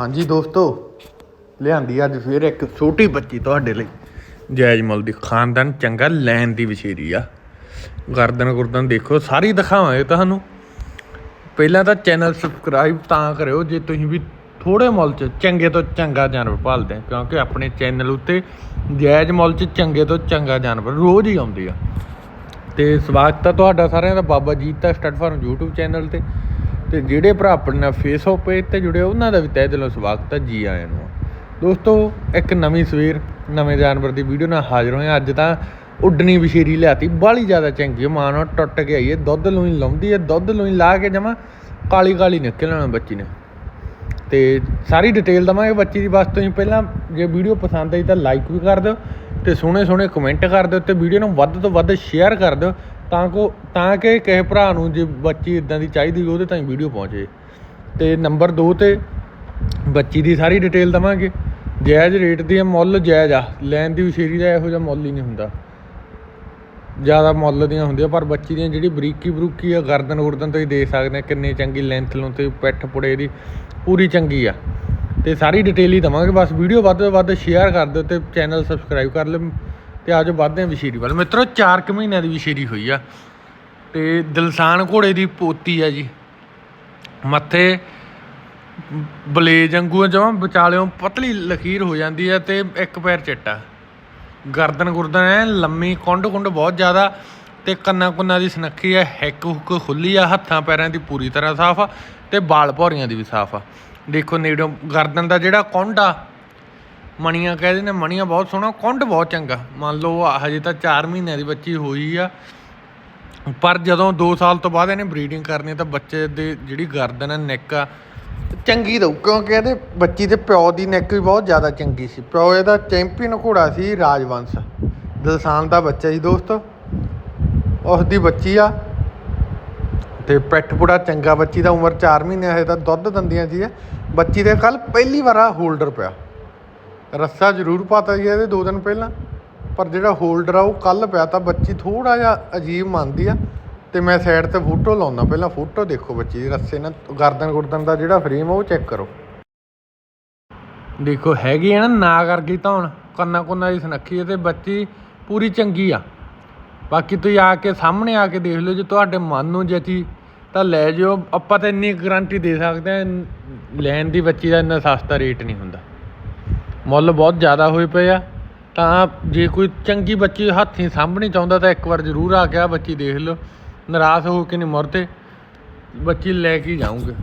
ਹਾਂਜੀ ਦੋਸਤੋ, ਲਿਆਂਦੀ ਅੱਜ ਫੇਰ ਇੱਕ ਛੋਟੀ ਬੱਚੀ ਤੁਹਾਡੇ ਲਈ। ਜਾਇਜ਼ ਮੁੱਲ ਦੀ ਖਾਨਦਾਨ ਚੰਗਾ ਲੈਣ ਦੀ ਵਿਸ਼ੇਰੀ ਆ। ਗਰਦਨ ਗੁਰਦਨ ਦੇਖੋ, ਸਾਰੀ ਦਿਖਾਵਾਂਗੇ ਤੁਹਾਨੂੰ। ਪਹਿਲਾਂ ਤਾਂ ਚੈਨਲ ਸਬਸਕ੍ਰਾਈਬ ਤਾਂ ਕਰਿਓ, ਜੇ ਤੁਸੀਂ ਵੀ ਥੋੜੇ ਮੁੱਲ 'ਚ ਚੰਗੇ ਤੋਂ ਚੰਗਾ ਜਾਨਵਰ ਭਾਲਦੇ ਆ ਕਿਉਂਕਿ ਆਪਣੇ ਚੈਨਲ ਉੱਤੇ ਜਾਇਜ਼ ਮੁੱਲ 'ਚ ਚੰਗੇ ਤੋਂ ਚੰਗਾ ਜਾਨਵਰ ਰੋਜ਼ ਹੀ ਆਉਂਦੇ ਆ। ਤੇ ਸਵਾਗਤ ਹੈ ਤੁਹਾਡਾ ਸਾਰਿਆਂ ਦਾ, Baba Jita stud farm YouTube channel ਤੇ। ਤੇ ਜਿਹੜੇ ਭਰਾ ਆਪਣੇ ਨਾਲ ਫੇਸਬੁੱਕ ਪੇਜ ਤੇ ਜੁੜੇ ਹੋ, ਉਹਨਾਂ ਦਾ ਵੀ ਤਹਿ ਦਿਲੋਂ ਸਵਾਗਤ ਹੈ ਜੀ ਆਇਆਂ ਨੂੰ। ਦੋਸਤੋ ਇੱਕ ਨਵੀਂ ਸਵੇਰ ਨਵੇਂ ਜਾਨਵਰ ਦੀ ਵੀਡੀਓ ਨਾਲ ਹਾਜ਼ਰ ਹੋਏ ਅੱਜ ਤਾਂ ਉੱਡਣੀ ਵਿਸ਼ੇਰੀ ਲਿਆਤੀ ਬਾਲੀ ਜ਼ਿਆਦਾ ਚੰਗੀ ਹੈ ਮਾਂ ਨਾਲ ਟੁੱਟ ਕੇ ਆਈਏ ਦੁੱਧ ਲੂਈ ਲਾਉਂਦੀ ਹੈ ਦੁੱਧ ਲੂਈ ਲਾ ਕੇ ਜਮਾ ਕਾਲੀ ਕਾਲੀ ਨਿਕਲਣਾ ਬੱਚੀ ਨੇ। ਤੇ ਸਾਰੀ ਡਿਟੇਲ ਦਵਾਂਗੇ ਬੱਚੀ ਦੀ ਬਸ ਤੁਸੀਂ ਪਹਿਲਾਂ ਜੇ ਵੀਡੀਓ ਪਸੰਦ ਆਈ ਤਾਂ ਲਾਈਕ ਵੀ ਕਰ ਦਿਓ ਤੇ ਸੋਹਣੇ ਸੋਹਣੇ ਕਮੈਂਟ ਕਰ ਦਿਓ ਤੇ ਵੀਡੀਓ ਨੂੰ ਵੱਧ ਤੋਂ ਵੱਧ ਸ਼ੇਅਰ ਕਰ ਦਿਓ ਤਾਂ ਕੋ ਤਾਂ ਕਿ ਕਿਸੇ ਭਰਾ ਨੂੰ ਜੇ ਬੱਚੀ ਇਦਾਂ ਦੀ ਚਾਹੀਦੀ ਉਹਦੇ ਤਾਈਂ ਵੀਡੀਓ ਪਹੁੰਚੇ। ਤੇ ਨੰਬਰ 2 ਤੇ ਬੱਚੀ ਦੀ ਸਾਰੀ ਡਿਟੇਲ ਦਵਾਂਗੇ। ਜਾਇਜ਼ ਰੇਟ ਦੀ ਹੈ, ਮੁੱਲ ਜਾਇਜ਼ ਆ। ਲੈਣ ਦੀ ਵਿਸ਼ੇਰੀ ਦਾ ਇਹੋ ਜਿਹਾ ਮੁੱਲ ਹੀ ਨਹੀਂ ਹੁੰਦਾ। ਜ਼ਿਆਦਾ ਮੁੱਲ ਦੀਆਂ ਹੁੰਦੀਆਂ ਪਰ ਬੱਚੀ ਦੀਆਂ ਜਿਹੜੀ ਬਰੀਕੀ ਬਰੂਕੀ ਆ ਗਰਦਨ ਗੁਰਦਨ ਤੁਸੀਂ ਦੇਖ ਸਕਦੇ ਆ ਕਿੰਨੀ ਚੰਗੀ ਲੈਂਥ ਨੂੰ ਤੇ ਪਿੱਠ ਪੁੜੇ ਦੀ ਪੂਰੀ ਚੰਗੀ ਆ। ਤੇ ਸਾਰੀ ਡਿਟੇਲ ਹੀ ਦਵਾਂਗੇ। ਬਸ ਵੀਡੀਓ ਵੱਧ ਤੋਂ ਵੱਧ ਸ਼ੇਅਰ ਕਰ ਦਿਓ ਤੇ ਚੈਨਲ ਸਬਸਕ੍ਰਾਈਬ ਕਰ ਲਿਓ। ਤੇ ਆਜੋ ਵੱਧਦੇ ਹਾਂ ਵਿਸ਼ੇਰੀ ਵੱਲ। ਮਿੱਤਰੋ 4 ਕੁ ਮਹੀਨਿਆਂ ਦੀ ਵਿਸ਼ੇਰੀ ਹੋਈ ਆ। ਤੇ ਦਿਲਸਾਨ ਘੋੜੇ ਦੀ ਪੋਤੀ ਆ ਜੀ। ਮੱਥੇ ਬਲੇਜ ਵਾਂਗੂ ਜਮਾਂ ਵਿਚਾਲਿਓਂ ਪਤਲੀ ਲਕੀਰ ਹੋ ਜਾਂਦੀ ਹੈ ਤੇ ਇੱਕ ਪੈਰ ਚਿੱਟਾ ਗਰਦਨ ਗੁਰਦਨ ਐ, ਲੰਮੀ ਕੁੰਡ ਕੁੰਡ ਬਹੁਤ ਜ਼ਿਆਦਾ ਤੇ ਕੰਨਾਂ ਕੁੰਨਾਂ ਦੀ ਸੁਨੱਖੀ ਹੈ ਹਿੱਕ ਹੁੱਕ ਖੁੱਲੀ ਆ, ਹੱਥਾਂ ਪੈਰਾਂ ਦੀ ਪੂਰੀ ਤਰ੍ਹਾਂ ਸਾਫ਼ ਆ ਤੇ ਬਾਲ ਭੌਰੀਆਂ ਦੀ ਵੀ ਸਾਫ਼ ਆ। ਦੇਖੋ ਨੇੜੋਂ ਗਰਦਨ ਦਾ ਜਿਹੜਾ ਕੁੰਡ ਆ ਮਣੀਆਂ ਕਹਿ ਦਿੰਦੇ, ਮਣੀਆਂ ਬਹੁਤ ਸੋਹਣਾ, ਕੁੰਡ ਬਹੁਤ ਚੰਗਾ। ਮੰਨ ਲਓ ਆਹ ਹਜੇ ਤਾਂ 4 ਮਹੀਨਿਆਂ ਦੀ ਬੱਚੀ ਹੋਈ ਆ। ਪਰ ਜਦੋਂ 2 ਸਾਲ ਤੋਂ ਬਾਅਦ ਇਹਨੇ ਬਰੀਡਿੰਗ ਕਰਨੀ ਤਾਂ ਬੱਚੇ ਦੇ ਜਿਹੜੀ ਗਰਦਨ ਹੈ ਨੈਕ ਆ, ਚੰਗੀ ਦਊ ਕਿਉਂਕਿ ਇਹਦੇ ਬੱਚੀ ਦੇ ਪਿਓ ਦੀ ਨੈਕ ਵੀ ਬਹੁਤ ਜ਼ਿਆਦਾ ਚੰਗੀ ਸੀ। ਪਿਓ ਇਹਦਾ ਚੈਂਪੀਅਨ ਘੋੜਾ ਸੀ ਰਾਜਵੰਸ਼। ਦਿਲਸਾਨ ਦਾ ਬੱਚਾ ਜੀ ਦੋਸਤੋ। ਉਸ ਦੀ ਬੱਚੀ ਆ। ਤੇ ਪੈਠ ਬੁੜਾ ਚੰਗਾ ਬੱਚੀ ਦਾ ਉਮਰ 4 ਮਹੀਨੇ ਹੈ ਤਾਂ ਦੁੱਧ ਦੰਦੀਆਂ ਸੀ ਇਹ। ਬੱਚੀ ਦੇ ਕੱਲ ਪਹਿਲੀ ਵਾਰ ਹੋਲਡਰ ਪਿਆ। ਰੱਸਾ ਜ਼ਰੂਰ ਪਾਤਾ ਜੀ ਇਹਦੇ ਦੋ ਦਿਨ ਪਹਿਲਾਂ। ਪਰ ਜਿਹੜਾ ਹੋਲਡਰ ਆ, ਉਹ ਕੱਲ ਪਿਆ ਤਾਂ ਬੱਚੀ ਥੋੜਾ ਜਿਹਾ ਅਜੀਬ ਮੰਨਦੀ ਆ। ਤੇ ਮੈਂ ਸਾਈਡ ਤੇ ਫੋਟੋ ਲਾਉਣਾ ਪਹਿਲਾਂ। ਫੋਟੋ ਦੇਖੋ ਬੱਚੀ ਦੀ ਰੱਸੇ ਨਾਲ। ਗਰਦਨ ਗੁਰਦਨ ਦਾ ਜਿਹੜਾ ਫਰੇਮ ਆ, ਉਹ ਚੈੱਕ ਕਰੋ। ਦੇਖੋ, ਹੈਗੀ ਆ ਨਾ ਨਾ ਕਰ ਗਈ ਤਾਂ ਹੁਣ ਕੰਨਾ ਕੁੰਨਾ ਦੀ ਸੁਨੱਖੀ ਹੈ ਤੇ ਬੱਚੀ ਪੂਰੀ ਚੰਗੀ ਆ। ਬਾਕੀ ਤੁਸੀਂ ਆ ਕੇ ਸਾਹਮਣੇ ਆ ਕੇ ਦੇਖ ਲਿਓ। ਜੇ ਤੁਹਾਡੇ ਮਨ ਨੂੰ ਜਚੀ ਤਾਂ ਲੈ ਜਿਓ। ਆਪਾਂ ਤਾਂ ਇੰਨੀ ਗਾਰੰਟੀ ਦੇ ਸਕਦੇ ਆ। ਲੈਣ ਦੀ ਬੱਚੀ ਦਾ ਇੰਨਾ ਸਸਤਾ ਰੇਟ ਨਹੀਂ ਹੁੰਦਾ। ਮੁੱਲ ਬਹੁਤ ਜ਼ਿਆਦਾ ਹੋਏ ਪਏ ਆ, ਤਾਂ ਜੇ ਕੋਈ ਚੰਗੀ ਬੱਚੀ ਹੱਥੀਂ ਸਾਂਭਣੀ ਚਾਹੁੰਦਾ ਤਾਂ ਇੱਕ ਵਾਰ ਜ਼ਰੂਰ ਆ ਕੇ ਆ ਬੱਚੀ ਦੇਖ ਲਓ। ਨਿਰਾਸ਼ ਹੋ ਕੇ ਨਹੀਂ ਮੁੜਦੇ, ਬੱਚੀ ਲੈ ਕੇ ਹੀ ਜਾਊਂਗੇ।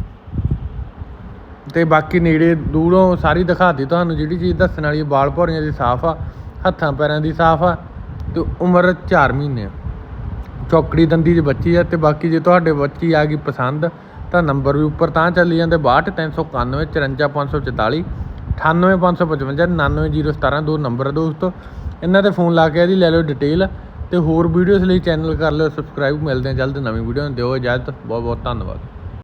ਤੇ ਬਾਕੀ ਨੇੜੇ ਦੂਰੋਂ ਸਾਰੀ ਦਿਖਾਤੀ ਤੁਹਾਨੂੰ, ਜਿਹੜੀ ਚੀਜ਼ ਦੱਸਣ ਵਾਲੀ ਬਾਲ ਭੌਰੀਆਂ ਦੀ ਸਾਫ਼ ਆ, ਹੱਥਾਂ ਪੈਰਾਂ ਦੀ ਸਾਫ਼ ਆ, ਤੇ ਉਮਰ 4 ਮਹੀਨੇ ਆ। ਚੌਕੜੀ ਦੰਦੀ ਦੀ ਬੱਚੀ ਆ, ਤੇ ਬਾਕੀ ਜੇ ਤੁਹਾਡੇ ਬੱਚੀ ਆ ਗਈ ਪਸੰਦ, ਤਾਂ ਨੰਬਰ ਵੀ ਉੱਪਰ ਤਾਂ ਚੱਲੀ ਜਾਂਦੇ 62391 54544 98555 99017 ਦੋ ਨੰਬਰ ਆ ਦੋਸਤੋ। ਇਹਨਾਂ ਤੇ ਫੋਨ ਲਾ ਕੇ ਇਹਦੀ ਲੈ ਲਓ ਡਿਟੇਲ ਤੇ ਹੋਰ ਵੀਡੀਓਜ਼ ਲਈ ਚੈਨਲ ਕਰ ਲਿਓ ਸਬਸਕ੍ਰਾਈਬ ਮਿਲਦੇ ਆ ਜਲਦ ਨਵੀਂ ਵੀਡੀਓ ਨੂੰ। ਦਿਓ ਇਜਾਜ਼ਤ ਬਹੁਤ ਬਹੁਤ ਧੰਨਵਾਦ।